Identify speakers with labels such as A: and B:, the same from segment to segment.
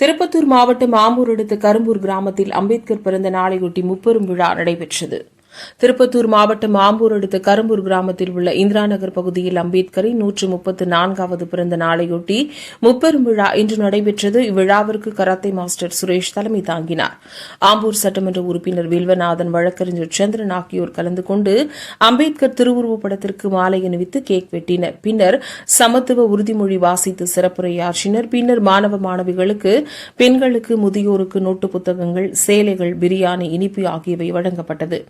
A: திருப்பத்தூர் மாவட்டம் ஆம்பூர் அடுத்த கரும்பூர் கிராமத்தில் அம்பேத்கர் பிறந்த நாளையொட்டி முப்பெரும் விழா நடைபெற்றது. திருப்பத்தூர் மாவட்டம் ஆம்பூர் அடுத்த கரும்பூர் கிராமத்தில் உள்ள இந்திரா நகர் பகுதியில் அம்பேத்கரின் நூற்று முப்பத்து நான்காவது பிறந்த நாளையொட்டி முப்பெரும் விழா இன்று நடைபெற்றது. இவ்விழாவிற்கு கராத்தே மாஸ்டர் சுரேஷ் தலைமை தாங்கினார். ஆம்பூர் சட்டமன்ற உறுப்பினர் வில்வநாதன் வழக்கறிஞர் சந்திரன் ஆகியோர் கலந்து கொண்டு அம்பேத்கர் திருவுருவப் படத்திற்கு மாலை அணிவித்து கேக் வெட்டினர். பின்னர் சமத்துவ உறுதிமொழி வாசித்து சிறப்புரையாற்றினர். பின்னர் மாணவ மாணவிகளுக்கு பெண்களுக்கு முதியோருக்கு நோட்டு புத்தகங்கள் சேலைகள் பிரியாணி இனிப்பு ஆகியவை வழங்கப்பட்டது.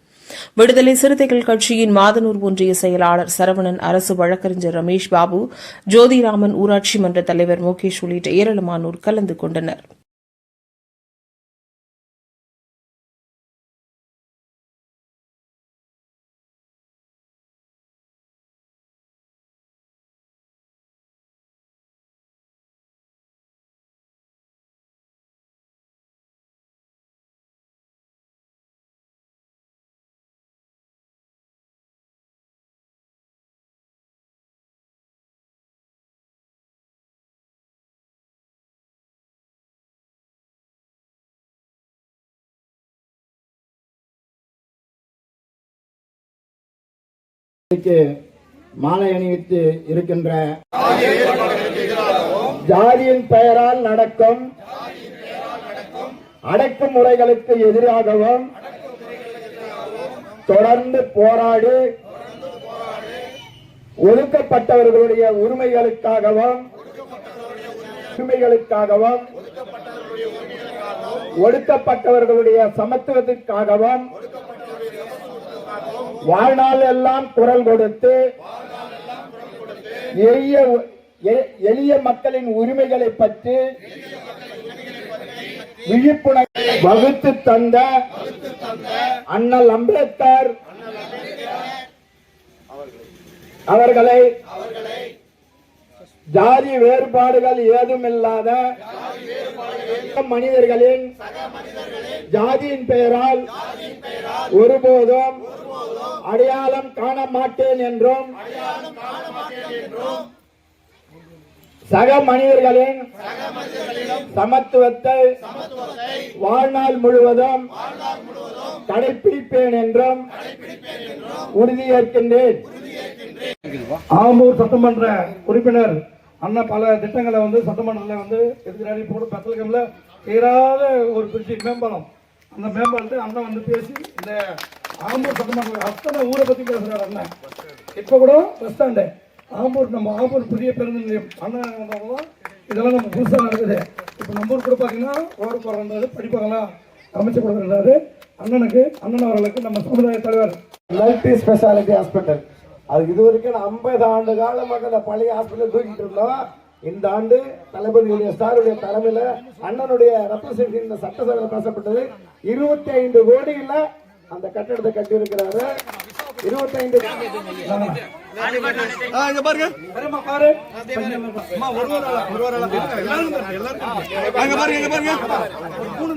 A: விடுதலை சிறுத்தைகள் கட்சியின் மாதனூர் ஒன்றிய செயலாளர் சரவணன் அரசு வழக்கறிஞர் ரமேஷ் பாபு ஜோதிராமன் ஊராட்சி மன்ற தலைவர் முகேஷ் உள்ளிட்ட ஏராளமானோர் கலந்து கொண்டனர்.
B: மாலை அணிவித்து இருக்கின்ற ஜாதியின் பெயரால் நடக்கும் அடக்குமுறைகளுக்கு எதிராகவும் தொடர்ந்து போராடி ஒதுக்கப்பட்டவர்களுடைய உரிமைகளுக்காகவும் உரிமைகளுக்காகவும் ஒடுக்கப்பட்டவர்களுடைய சமத்துவத்திற்காகவும் வாழ்நாள் எல்லாம் குரல் கொடுத்து எளிய எளிய மக்களின் உரிமைகளை பற்றி விழிப்புணர்வு வகுத்து தந்த அண்ணல் அம்பேத்கர் அவர்களை ஜாதி வேறுபாடுகள் ஏதுமில்லாத மனிதர்களின் ஜாதியின் பெயரால் ஒருபோதும் அடையாளம் காண மாட்டேன் என்றும். சக மனிதர்களின் சமத்துவத்தை வாழ்நாள் முழுவதும் கடைபிடிப்பேன் என்றும் உறுதியேற்கின்றேன்
C: ஆம்பூர் சட்டமன்ற உறுப்பினர் அண்ணன் பல திட்டங்களை வந்து சட்டமன்றத்தில் வந்து எதிர்காலி போட பெத்தலகம்ல தீராத ஒரு பிரிச்சு மேம்பாலம். அந்த மேம்பாலத்தை அண்ணன் வந்து பேசி இந்த ஆம்பூர் சட்டமன்ற அத்தனை ஊரை பத்தி பேசுறாரு அண்ணன் இப்போ கூட பஸ் ஸ்டாண்டு ஆம்பூர் நம்ம ஆம்பூர் புதிய பேருந்து நிலையம் அண்ணன் இதெல்லாம் நம்ம புதுசாக நடக்குது. இப்போ நம்ம ஊர் கூட பார்த்தீங்கன்னா ரோடு போடுறாரு படிப்பாங்களாம் அமைச்சு கொடுக்குறாரு அண்ணனுக்கு அண்ணன் அவர்களுக்கு நம்ம சமுதாய தலைவர்.
B: மல்டி ஸ்பெஷாலிட்டி ஹாஸ்பிட்டல் அது இது வரைக்கும் ஐம்பது ஆண்டு காலமாக அந்த பழைய ஹாஸ்பிட்டல் தூக்கிட்டு இருந்தோம். இந்த ஆண்டு தளபதியுடைய ஸ்டாருடைய தலைமையில அண்ணனுடைய ரெப்ரசன்டேட்டிவ் சட்டசபையில் பேசப்பட்டது. இருபத்தி ஐந்து கோடியில அந்த கட்டடத்தை கட்டி இருக்கிறாரு இருபத்தி ஐந்து
C: பெரியம்மா பாரு. அம்மா ஒரு ஒரு ஆளா, ஒரு ஒரு ஆளா. எல்லாரும் பாருங்க, பாருங்க. ஒரு